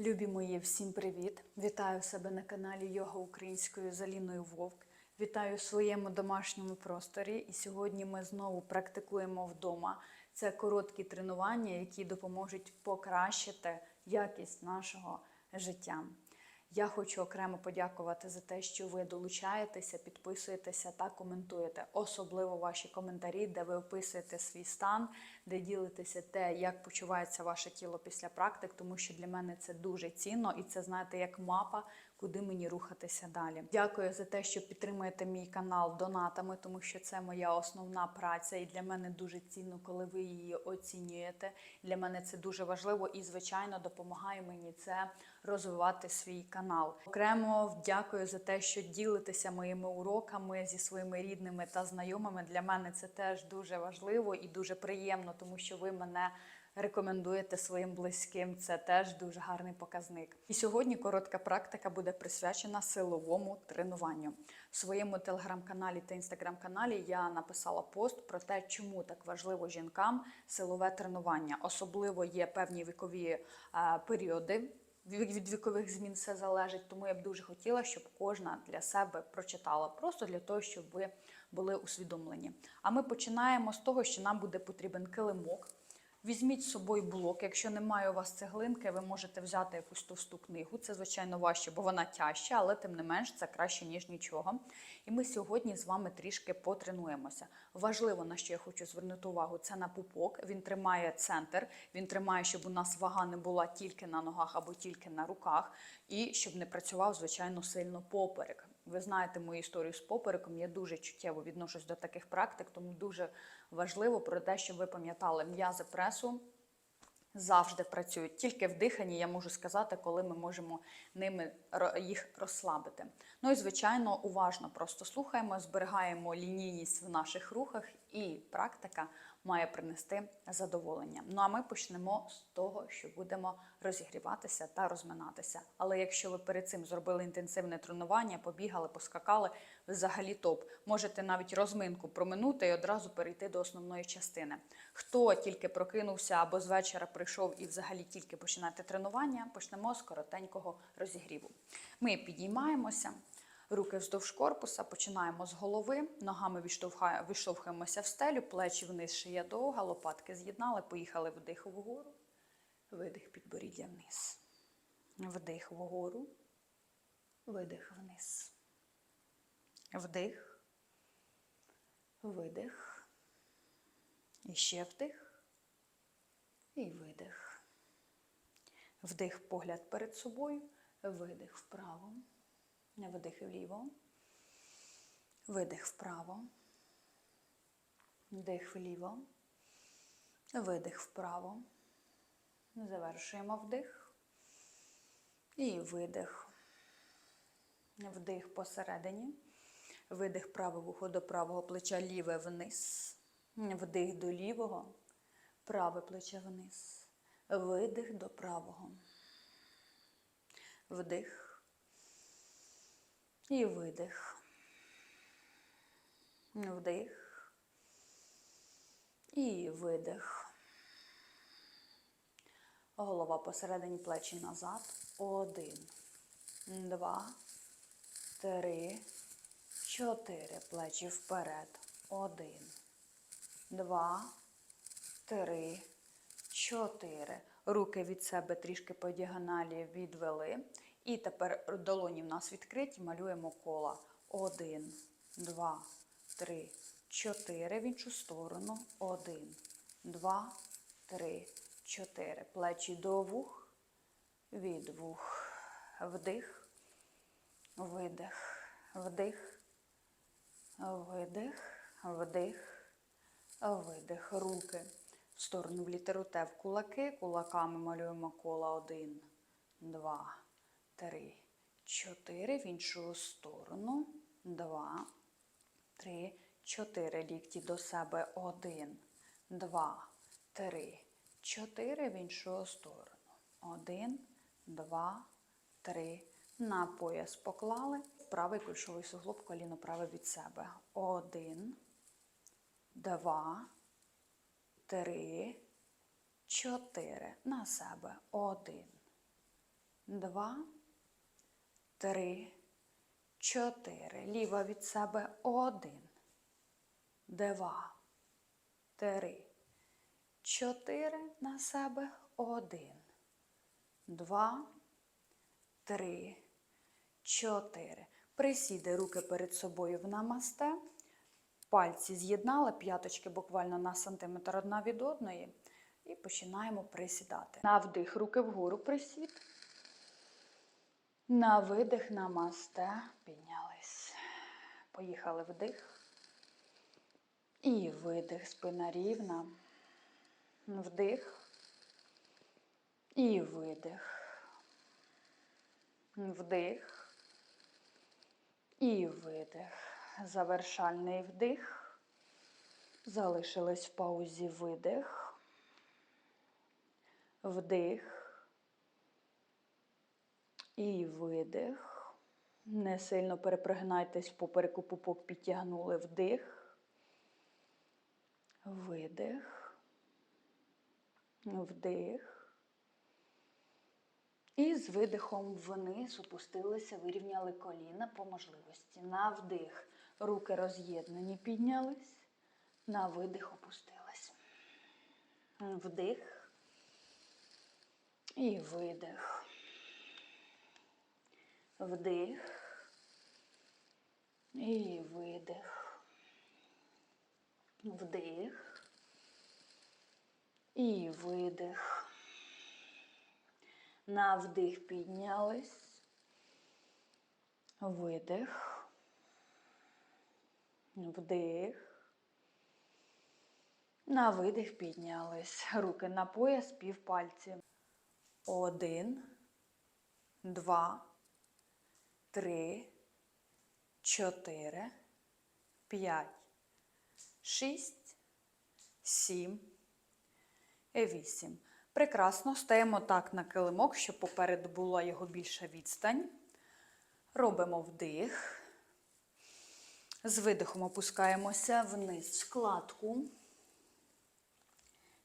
Любі мої, всім привіт! Вітаю себе на каналі Йога Українською з Аліною Вовк. Вітаю в своєму домашньому просторі. І сьогодні ми знову практикуємо вдома. Це короткі тренування, які допоможуть покращити якість нашого життя. Я хочу окремо подякувати за те, що ви долучаєтеся, підписуєтеся та коментуєте, особливо ваші коментарі, де ви описуєте свій стан, де ділитеся те, як почувається ваше тіло після практик, тому що для мене це дуже цінно і це знаєте як мапа, куди мені рухатися далі. Дякую за те, що підтримуєте мій канал донатами, тому що це моя основна праця, і для мене дуже цінно, коли ви її оцінюєте. Для мене це дуже важливо і, звичайно, допомагає мені це розвивати свій канал. Окремо дякую за те, що ділитеся моїми уроками зі своїми рідними та знайомими. Для мене це теж дуже важливо і дуже приємно, тому що ви мене рекомендуєте своїм близьким. Це теж дуже гарний показник. І сьогодні коротка практика буде присвячена силовому тренуванню. В своєму телеграм-каналі та інстаграм-каналі я написала пост про те, чому так важливо жінкам силове тренування. Особливо є певні вікові е, періоди. Від від вікових змін все залежить, тому я б дуже хотіла, щоб кожна для себе прочитала, просто для того, щоб ви були усвідомлені. А ми починаємо з того, що нам буде потрібен килимок. Візьміть з собою блок. Якщо немає у вас цеглинки, ви можете взяти якусь товсту книгу. Це, звичайно, важче, бо вона тяжча, але тим не менш це краще, ніж нічого. І ми сьогодні з вами трішки потренуємося. Важливо, на що я хочу звернути увагу, це на пупок. Він тримає центр, він тримає, щоб у нас вага не була тільки на ногах або тільки на руках, і щоб не працював, звичайно, сильно поперек. Ви знаєте мою історію з попереком. Я дуже чуттєво відношусь до таких практик, тому дуже важливо про те, щоб ви пам'ятали м'язи пресу. Завжди працюють тільки в диханні, я можу сказати, коли ми можемо ними їх розслабити. Ну і звичайно, уважно просто слухаємо, зберігаємо лінійність в наших рухах, і практика має принести задоволення. Ну а ми почнемо з того, що будемо розігріватися та розминатися. Але якщо ви перед цим зробили інтенсивне тренування, побігали, поскакали, взагалі топ. Можете навіть розминку проминути і одразу перейти до основної частини. Хто тільки прокинувся або з вечора прийшов і взагалі тільки починати тренування, почнемо з коротенького розігріву. Ми підіймаємося. Руки вздовж корпуса, починаємо з голови, ногами виштовхуємося в стелю, плечі вниз, шия довга, лопатки з'єднали, поїхали вдих вгору, видих підборіддя вниз. Вдих вгору, видих вниз. Вдих, видих. І ще вдих. І видих. Вдих, погляд перед собою, видих вправо. Вдих вліво. Видих вправо. Вдих вліво. Видих вправо. Завершуємо вдих. І видих. Вдих посередині. Видих праве вухо до правого плеча, ліве вниз. Вдих до лівого. Праве плече вниз. Видих до правого. Вдих. І видих. Вдих. І видих. Голова посередині плечі назад. Один, два, три, чотири. Плечі вперед. Один, два, три, чотири. Руки від себе трішки по діагоналі відвели. І тепер долоні в нас відкриті, малюємо кола. Один, два, три, чотири. В іншу сторону. Один, два, три, чотири. Плечі до вух, від вух. Вдих, видих, вдих, видих, вдих, видих. Руки в сторону в літеру Т в кулаки. Кулаками малюємо кола. Один, два три, чотири. В іншу сторону. Два, три, чотири. Лікті до себе. Один, два, три, чотири. В іншу сторону. Один, два, три. На пояс поклали. Правий кульшовий суглоб, коліно праве від себе. Один, два, три, чотири. На себе. Один два, три, чотири. Ліва від себе один, два, три, чотири на себе один, два, три, чотири. Присідай руки перед собою в намасте. Пальці з'єднала, п'яточки буквально на сантиметр одна від одної. І починаємо присідати. На вдих, руки вгору присід. На видих, намасте, піднялись. Поїхали вдих. І видих, спина рівна. Вдих. І видих. Вдих. І видих. Завершальний вдих. Залишились в паузі видих. Вдих. І видих. Не сильно перепригинайтесь в попереку пупок підтягнули вдих. Видих. Вдих. І з видихом вниз опустилися, вирівняли коліна по можливості. На вдих. Руки роз'єднані, піднялись. На видих опустились. Вдих. І видих. Вдих. І видих. Вдих. І видих. На вдих піднялись. Видих. Вдих. На видих піднялись. Руки на пояс, півпальці. Один, два, три, чотири, п'ять, шість, сім, вісім. Прекрасно. Стаємо так на килимок, щоб попереду була його більша відстань. Робимо вдих. З видихом опускаємося вниз в складку.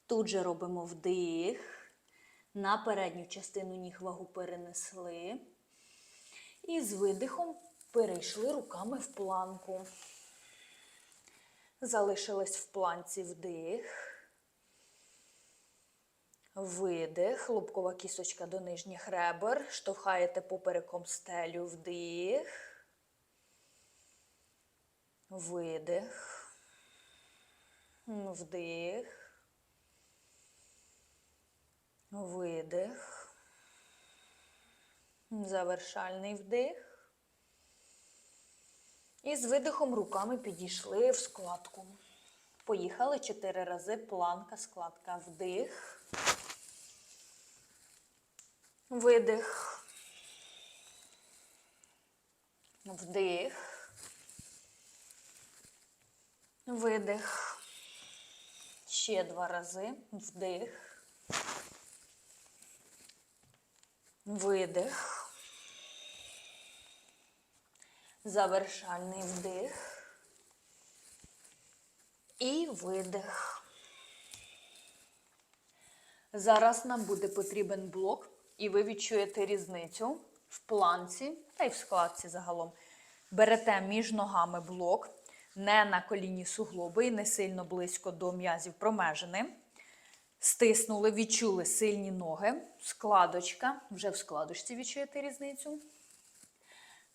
Тут же робимо вдих. На передню частину ніг вагу перенесли. І з видихом перейшли руками в планку. Залишились в планці вдих. Видих, лобкова кісточка до нижніх ребер. Штовхаєте попереком стелю вдих. Видих. Вдих. Видих. Завершальний вдих. І з видихом руками підійшли в складку. Поїхали чотири рази планка, складка, вдих. Видих. Вдих. Видих. Ще два рази. Вдих. Видих. Завершальний вдих. І видих. Зараз нам буде потрібен блок, і ви відчуєте різницю в планці та й в складці загалом. Берете між ногами блок, не на коліні суглоби і не сильно близько до м'язів промежини. Стиснули, відчули сильні ноги. Складочка. Вже в складочці відчуєте різницю.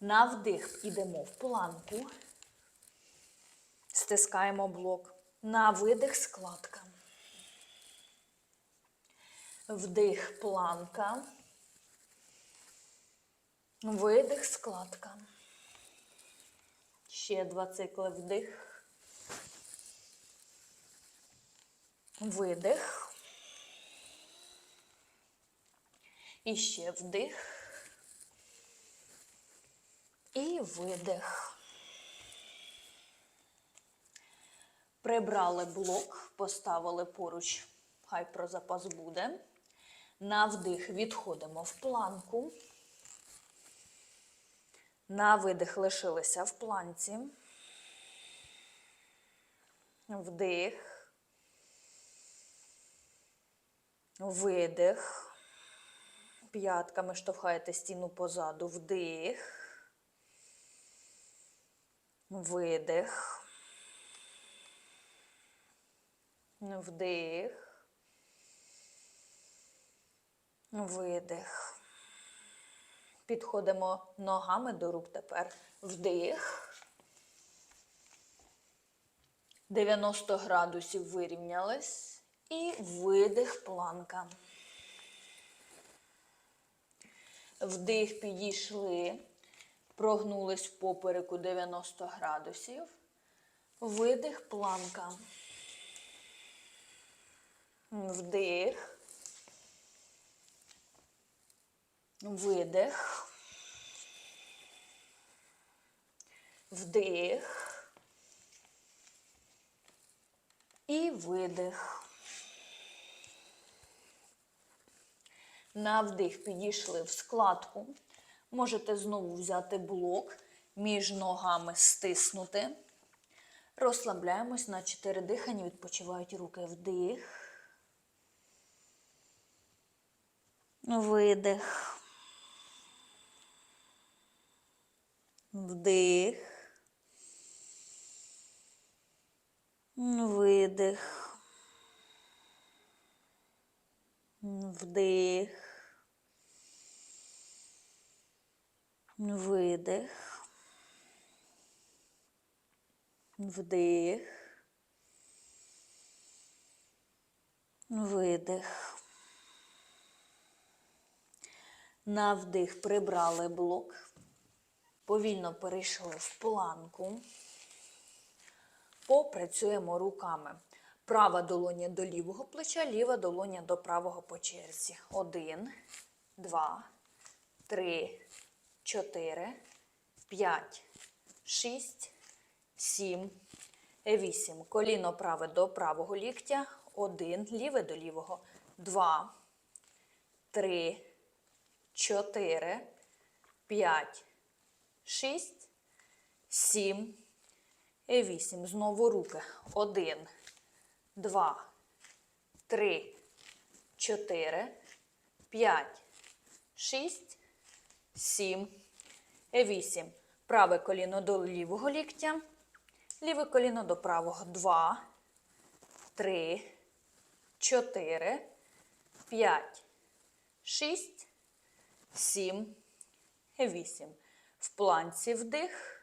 На вдих йдемо в планку. Стискаємо блок. На видих складка. Вдих планка. Видих складка. Ще два цикли вдих. Видих. І ще вдих. І видих. Прибрали блок, поставили поруч, хай про запас буде. На вдих відходимо в планку. На видих лишилися в планці. Вдих. Видих. П'ятками штовхаєте стіну позаду. Вдих. Видих. Вдих. Видих. Підходимо ногами до рук тепер. Вдих. 90 градусів вирівнялись. І видих планка. Вдих підійшли, прогнулись в попереку 90 градусів. Видих планка. Вдих. Видих. Вдих. І видих. На вдих підійшли в складку. Можете знову взяти блок, між ногами стиснути. Розслабляємось на 4 дихання, відпочивають руки вдих. Видих. Вдих. Видих. Вдих. Видих. Вдих. Видих. На вдих прибрали блок. Повільно перейшли в планку. Попрацюємо руками. Права долоня до лівого плеча, ліва долоня до правого по черзі. Один, два, три, чотири, п'ять, шість, сім, вісім. Коліно праве до правого ліктя. Один, ліве до лівого. Два, три, чотири, п'ять, шість, сім. І вісім. Знову руки. Один, два, три, чотири, п'ять, шість, сім, і вісім. Праве коліно до лівого ліктя. Ліве коліно до правого. Два, три, чотири, п'ять, шість, сім, і вісім. В планці вдих.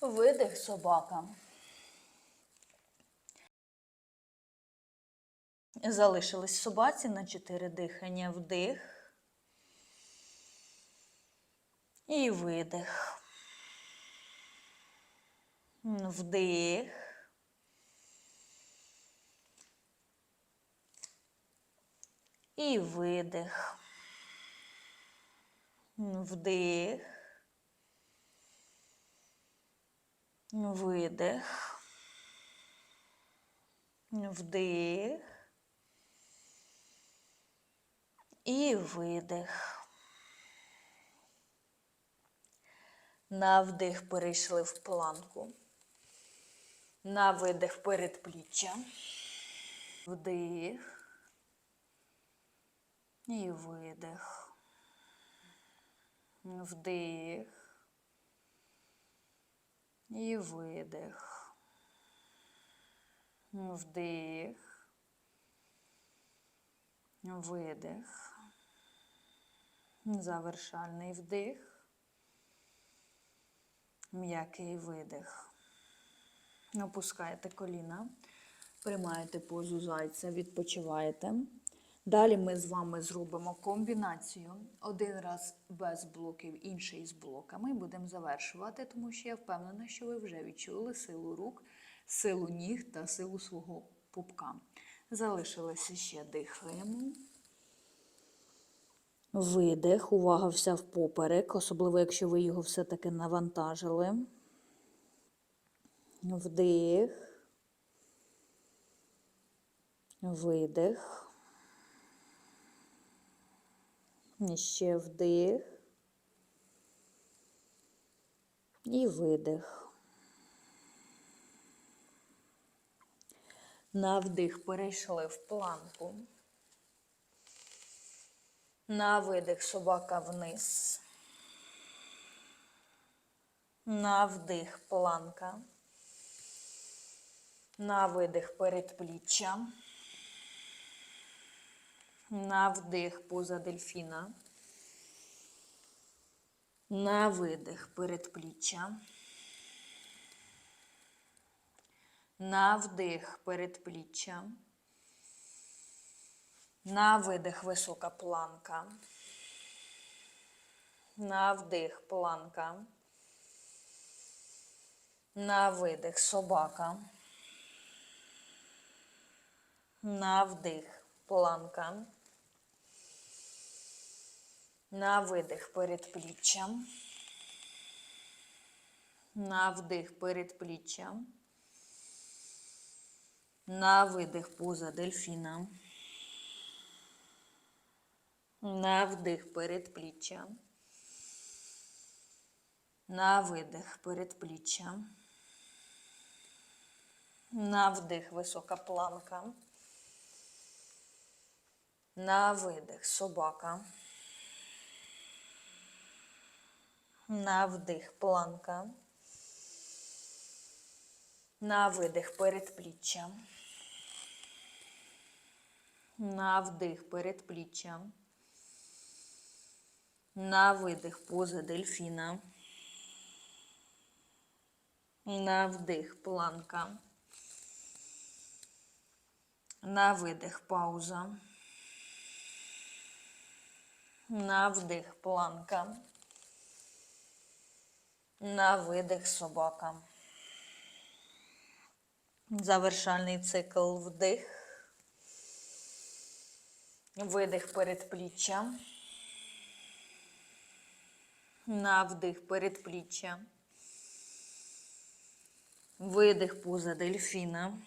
Видих собака. Залишились собаці на 4 дихання. Вдих. І видих. Вдих. І видих. Вдих. Видих. Вдих. І видих. На вдих перейшли в планку. На видих передпліччя. Вдих. І видих. Вдих. І видих. Вдих. Видих. Завершальний вдих. М'який видих. Опускаєте коліна, приймаєте позу зайця, відпочиваєте. Далі ми з вами зробимо комбінацію. Один раз без блоків, інший з блоками. Будемо завершувати, тому що я впевнена, що ви вже відчули силу рук, силу ніг та силу свого пупка. Залишилося ще дихаємо. Видих, увага вся в поперек, особливо, якщо ви його все-таки навантажили. Вдих. Видих. І ще вдих. І видих. На вдих перейшли в планку. На видих собака вниз. На вдих планка. На видих передпліччя. На вдих поза дельфіна. На видих передпліччя. На вдих передпліччя. На видих висока планка. На вдих планка. На видих собака. На вдих планка. На видих передпліччя. На вдих передпліччя. На видих поза дельфіна. На вдих передпліччя. На видих передпліччя. На вдих висока планка. На видих собака. На вдих планка. На видих передпліччя. На вдих передпліччя. На видих поза дельфіна. На вдих планка. На видих пауза. На вдих планка. На видих собака. Завершальний цикл вдих. Видих передпліччя. На вдих передпліччя. Видих поза дельфіна.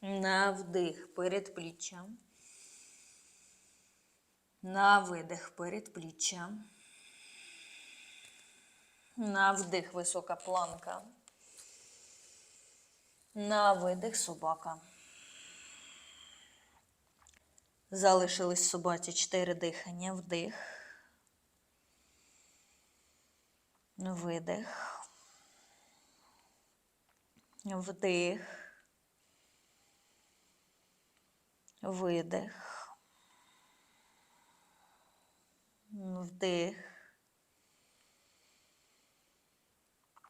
На вдих передпліччя. На видих передпліччя. На вдих висока планка. На видих собака. Залишились собаці чотири дихання. Вдих. Видих. Вдих. Видих. Вдих.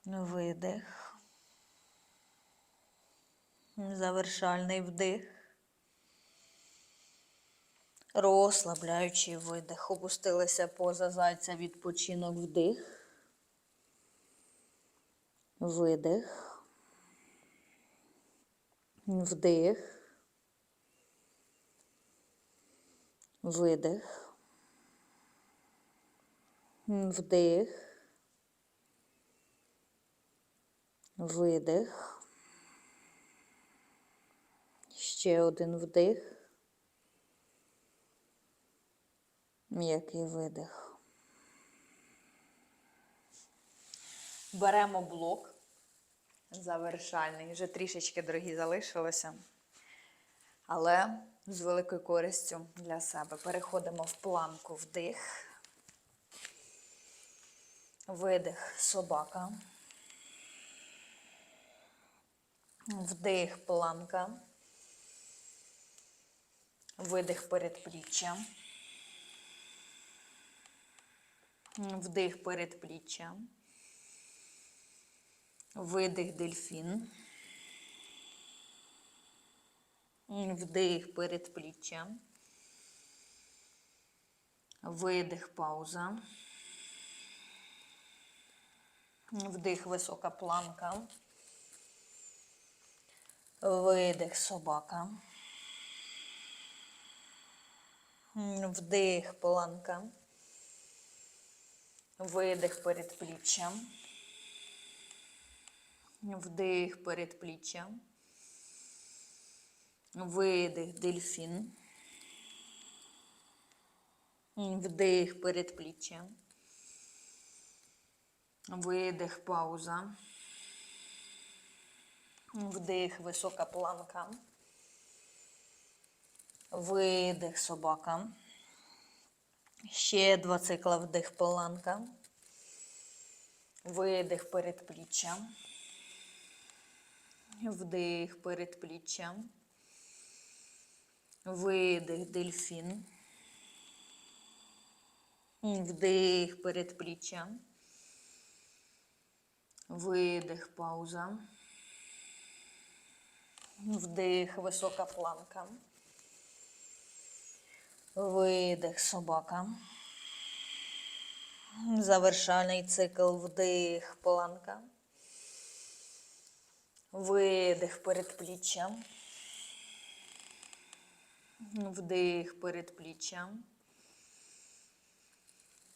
Видих. Завершальний вдих. Розслабляючий видих. Опустилися поза зайця відпочинок вдих. Видих. Вдих. Видих. Вдих. Видих. Ще один вдих. М'який видих. Беремо блок завершальний. Вже трішечки дорогі залишилося. Але з великою користю для себе. Переходимо в планку вдих. Видих собака. Вдих планка. Видих передпліччя. Вдих передпліччя. Видих дельфін. Вдих передпліччя. Видих пауза. Вдих висока планка. Видих собака. Вдих планка. Видих передпліччя. Вдих передпліччя. Видих дельфін. Вдих передпліччя. Видих пауза. Вдих висока планка. Видих собака. Ще два цикла вдих планка. Видих передпліччя. Вдих передпліччя. Видих дельфін. Вдих передпліччя. Видих пауза. Вдих висока планка. Видих собака. Завершальний цикл вдих планка. Видих передпліччя. Вдих передпліччя.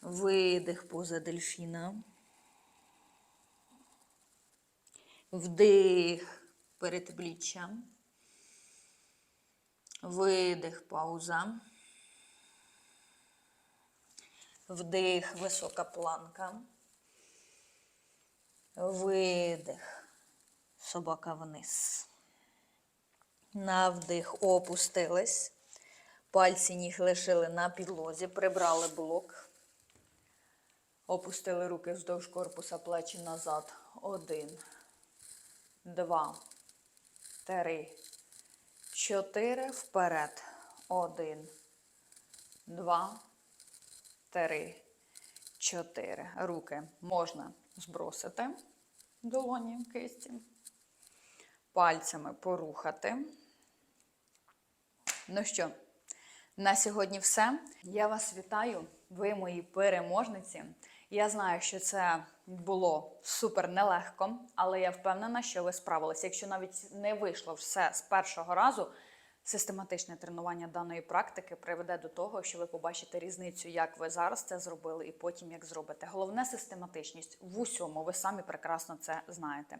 Видих поза дельфіна. Вдих передпліччя. Видих пауза. Вдих висока планка. Видих. Собака вниз. На вдих опустились. Пальці ніг лишили на підлозі, прибрали блок. Опустили руки вздовж корпуса, плечі назад. Один, два, три, чотири. Вперед. Один, два, три, чотири. Руки можна збросити долоні кисті. Пальцями порухати. Ну що, на сьогодні все. Я вас вітаю. Ви мої переможниці. Я знаю, що це було супер нелегко, але я впевнена, що ви справилися. Якщо навіть не вийшло все з першого разу, систематичне тренування даної практики приведе до того, що ви побачите різницю, як ви зараз це зробили, і потім як зробите. Головне систематичність в усьому. Ви самі прекрасно це знаєте.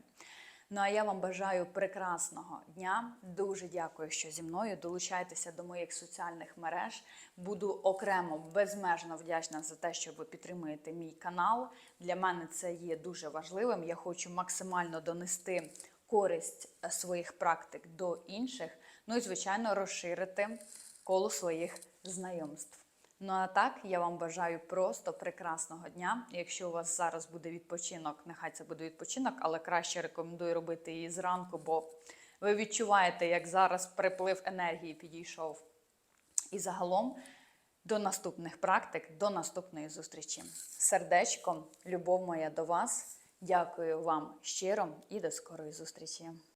Ну а я вам бажаю прекрасного дня. Дуже дякую, що зі мною. Долучайтеся до моїх соціальних мереж. Буду окремо безмежно вдячна за те, що ви підтримуєте мій канал. Для мене це є дуже важливим. Я хочу максимально донести користь е, своїх практик до інших. Ну і звичайно розширити коло своїх знайомств. Ну а так, я вам бажаю просто прекрасного дня. Якщо у вас зараз буде відпочинок, нехай це буде відпочинок, але краще рекомендую робити її зранку, бо ви відчуваєте, як зараз приплив енергії підійшов. І загалом до наступних практик, до наступної зустрічі. Сердечко, любов моя до вас. Дякую вам щиро і до скорої зустрічі.